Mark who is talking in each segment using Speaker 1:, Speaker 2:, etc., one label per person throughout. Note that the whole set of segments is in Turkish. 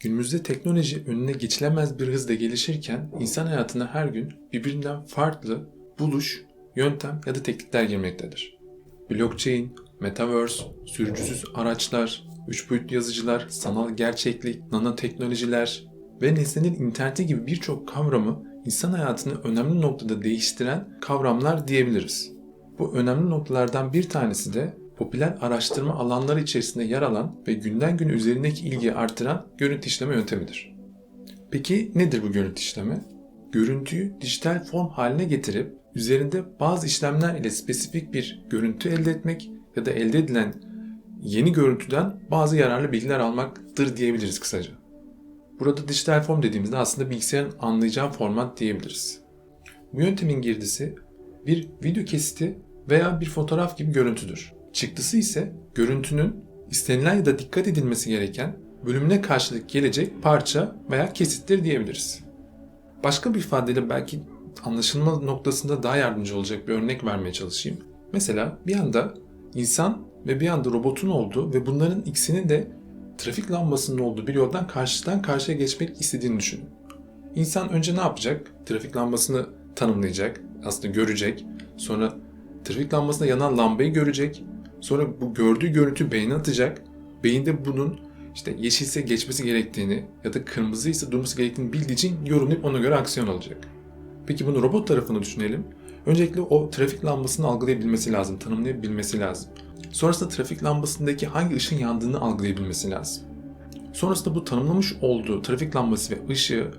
Speaker 1: Günümüzde teknoloji önüne geçilemez bir hızla gelişirken insan hayatına her gün birbirinden farklı buluş, yöntem ya da teknikler girmektedir. Blockchain, metaverse, sürücüsüz araçlar, üç boyutlu yazıcılar, sanal gerçeklik, nanoteknolojiler ve nesnenin interneti gibi birçok kavramı insan hayatını önemli noktada değiştiren kavramlar diyebiliriz. Bu önemli noktalardan bir tanesi de popüler araştırma alanları içerisinde yer alan ve günden güne üzerindeki ilgiyi artıran görüntü işleme yöntemidir. Peki nedir bu görüntü işlemi? Görüntüyü dijital form haline getirip üzerinde bazı işlemler ile spesifik bir görüntü elde etmek ya da elde edilen yeni görüntüden bazı yararlı bilgiler almaktır diyebiliriz kısaca. Burada dijital form dediğimizde aslında bilgisayarın anlayacağı format diyebiliriz. Bu yöntemin girdisi bir video kesiti veya bir fotoğraf gibi görüntüdür. Çıktısı ise görüntünün istenilen ya da dikkat edilmesi gereken bölümüne karşılık gelecek parça veya kesittir diyebiliriz. Başka bir ifadeyle belki anlaşılma noktasında daha yardımcı olacak bir örnek vermeye çalışayım. Mesela bir anda insan ve bir anda robotun olduğu ve bunların ikisinin de trafik lambasının olduğu bir yoldan karşıdan karşıya geçmek istediğini düşünün. İnsan önce ne yapacak? Trafik lambasını tanımlayacak, aslında görecek. Sonra trafik lambasında yanan lambayı görecek. Sonra bu gördüğü görüntü beyne atacak. Beyinde bunun işte yeşilse geçmesi gerektiğini ya da kırmızı ise durması gerektiğini bildiği için yorumlayıp ona göre aksiyon alacak. Peki bunu robot tarafını düşünelim. Öncelikle o trafik lambasını algılayabilmesi lazım, tanımlayabilmesi lazım. Sonrasında trafik lambasındaki hangi ışın yandığını algılayabilmesi lazım. Sonrasında bu tanımlamış olduğu trafik lambası ve ışığı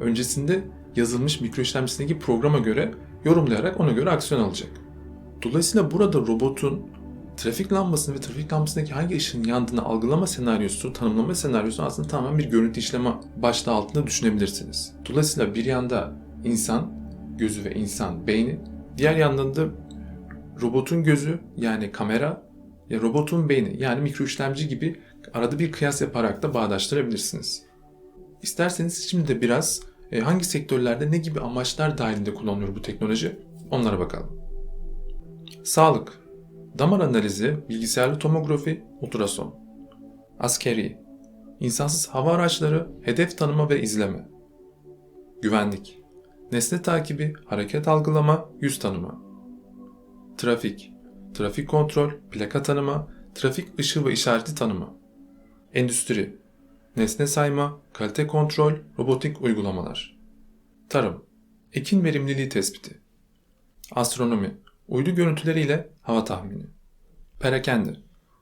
Speaker 1: öncesinde yazılmış mikro işlemcisindeki programa göre yorumlayarak ona göre aksiyon alacak. Dolayısıyla burada robotun trafik lambasını ve trafik lambasındaki hangi ışığın yandığını algılama senaryosu, tanımlama senaryosu aslında tamamen bir görüntü işleme başlığı altında düşünebilirsiniz. Dolayısıyla bir yanda insan gözü ve insan beyni, diğer yandan da robotun gözü yani kamera ya robotun beyni yani mikro işlemci gibi arada bir kıyas yaparak da bağdaştırabilirsiniz. İsterseniz şimdi de biraz e, hangi sektörlerde ne gibi amaçlar dahilinde kullanılıyor bu teknoloji onlara bakalım. Sağlık, damar analizi, bilgisayarlı tomografi, ultrason. Askeri, insansız hava araçları, hedef tanıma ve izleme. Güvenlik, nesne takibi, hareket algılama, yüz tanıma. Trafik, trafik kontrol, plaka tanıma, trafik ışığı ve işareti tanıma. Endüstri, nesne sayma, kalite kontrol, robotik uygulamalar. Tarım, ekin verimliliği tespiti. Astronomi, uydu görüntüleriyle hava tahmini. Perakende,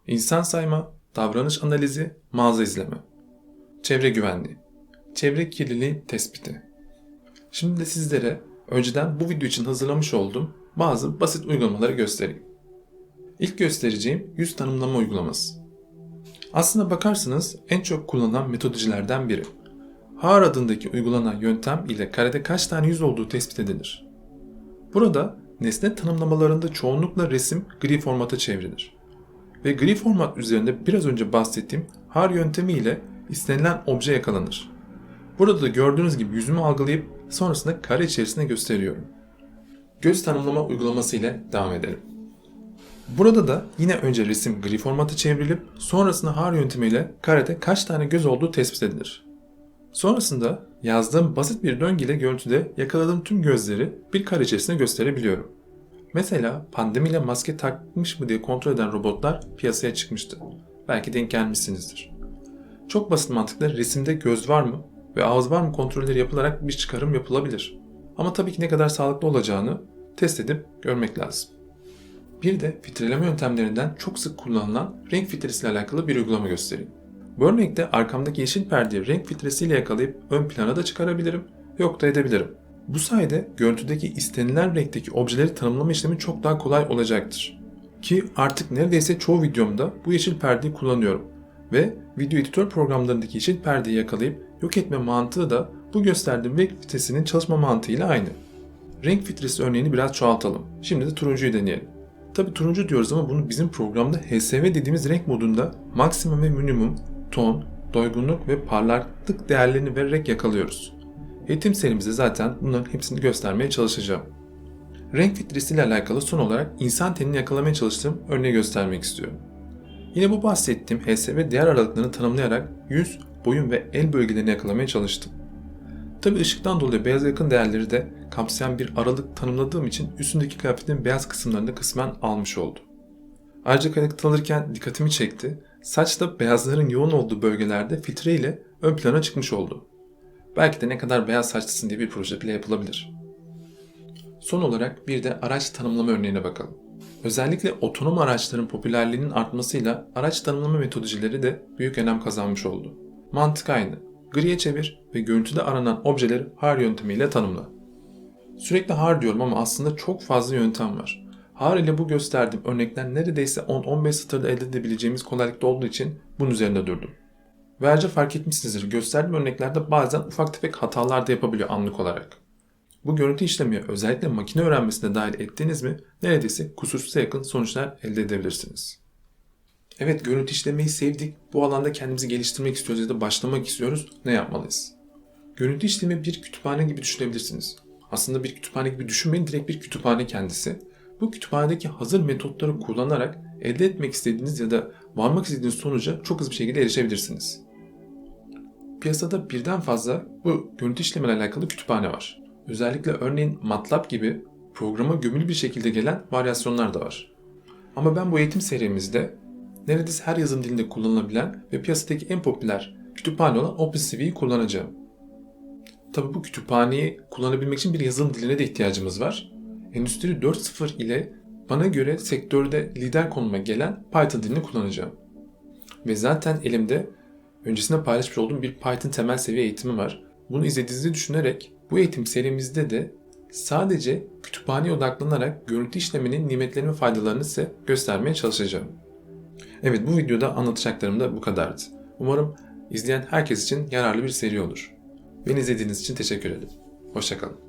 Speaker 1: insan sayma, davranış analizi, mağaza izleme. Çevre güvenliği, çevre kirliliği tespiti. Şimdi de sizlere önceden bu video için hazırlamış olduğum bazı basit uygulamaları göstereyim. İlk göstereceğim yüz tanımlama uygulaması. Aslına bakarsanız en çok kullanılan metodolojilerden biri. HAR adındaki uygulanan yöntem ile karede kaç tane yüz olduğu tespit edilir. Burada nesne tanımlamalarında çoğunlukla resim gri formata çevrilir. Ve gri format üzerinde biraz önce bahsettiğim HAR yöntemi ile istenilen obje yakalanır. Burada da gördüğünüz gibi yüzümü algılayıp sonrasında kare içerisinde gösteriyorum. Göz tanımlama uygulaması ile devam edelim. Burada da yine önce resim gri formata çevrilip sonrasında har yöntemiyle karede kaç tane göz olduğu tespit edilir. Sonrasında yazdığım basit bir döngüyle görüntüde yakaladığım tüm gözleri bir kare içerisinde gösterebiliyorum. Mesela pandemiyle maske takmış mı diye kontrol eden robotlar piyasaya çıkmıştı. Belki denk gelmişsinizdir. Çok basit mantıkla resimde göz var mı ve ağız var mı kontrolleri yapılarak bir çıkarım yapılabilir. Ama tabii ki ne kadar sağlıklı olacağını test edip görmek lazım. Bir de filtreleme yöntemlerinden çok sık kullanılan renk filtresiyle alakalı bir uygulama göstereyim. Bu arkamdaki yeşil perdeyi renk filtresiyle yakalayıp ön plana da çıkarabilirim, yok da edebilirim. Bu sayede görüntüdeki istenilen renkteki objeleri tanımlama işlemi çok daha kolay olacaktır. Ki artık neredeyse çoğu videomda bu yeşil perdeyi kullanıyorum. Ve video editör programlarındaki yeşil perdeyi yakalayıp yok etme mantığı da bu gösterdiğim renk filtresinin çalışma mantığıyla aynı. Renk filtresi örneğini biraz çoğaltalım. Şimdi de turuncuyu deneyelim. Tabi turuncu diyoruz ama bunu bizim programda HSV dediğimiz renk modunda maksimum ve minimum, ton, doygunluk ve parlaklık değerlerini vererek yakalıyoruz. Eğitim serimizde zaten bunların hepsini göstermeye çalışacağım. Renk filtresiyle alakalı son olarak insan tenini yakalamaya çalıştığım örneği göstermek istiyorum. Yine bu bahsettiğim HS ve diğer aralıklarını tanımlayarak yüz, boyun ve el bölgelerini yakalamaya çalıştım. Tabi ışıktan dolayı beyaz yakın değerleri de kapsayan bir aralık tanımladığım için üstündeki kıyafetin beyaz kısımlarını kısmen almış oldu. Ayrıca kaynak alırken dikkatimi çekti. Saç da beyazların yoğun olduğu bölgelerde filtre ile ön plana çıkmış oldu. Belki de ne kadar beyaz saçlısın diye bir proje bile yapılabilir. Son olarak bir de araç tanımlama örneğine bakalım. Özellikle otonom araçların popülerliğinin artmasıyla araç tanımlama metodolojileri de büyük önem kazanmış oldu. Mantık aynı. Griye çevir ve görüntüde aranan objeleri har yöntemiyle tanımla. Sürekli har diyorum ama aslında çok fazla yöntem var. Har ile bu gösterdiğim örnekler neredeyse 10-15 satırda elde edebileceğimiz kolaylıkta olduğu için bunun üzerinde durdum. Ve ayrıca fark etmişsinizdir gösterdiğim örneklerde bazen ufak tefek hatalar da yapabiliyor anlık olarak. Bu görüntü işlemeye özellikle makine öğrenmesine dahil ettiğiniz mi neredeyse kusursuza yakın sonuçlar elde edebilirsiniz. Evet görüntü işlemeyi sevdik. Bu alanda kendimizi geliştirmek istiyoruz ya da başlamak istiyoruz. Ne yapmalıyız? Görüntü işlemi bir kütüphane gibi düşünebilirsiniz. Aslında bir kütüphane gibi düşünmeyin direkt bir kütüphane kendisi. Bu kütüphanedeki hazır metotları kullanarak elde etmek istediğiniz ya da varmak istediğiniz sonuca çok hızlı bir şekilde erişebilirsiniz. Piyasada birden fazla bu görüntü işlemiyle alakalı kütüphane var. Özellikle örneğin MATLAB gibi programa gömülü bir şekilde gelen varyasyonlar da var. Ama ben bu eğitim serimizde neredeyse her yazım dilinde kullanılabilen ve piyasadaki en popüler kütüphane olan OpenCV'yi kullanacağım. Tabi bu kütüphaneyi kullanabilmek için bir yazılım diline de ihtiyacımız var. Endüstri 4.0 ile bana göre sektörde lider konuma gelen Python dilini kullanacağım. Ve zaten elimde öncesinde paylaşmış olduğum bir Python temel seviye eğitimi var. Bunu izlediğinizi düşünerek bu eğitim serimizde de sadece kütüphaneye odaklanarak görüntü işleminin nimetlerini ve faydalarını size göstermeye çalışacağım. Evet bu videoda anlatacaklarım da bu kadardı. Umarım izleyen herkes için yararlı bir seri olur. Beni izlediğiniz için teşekkür ederim. Hoşçakalın.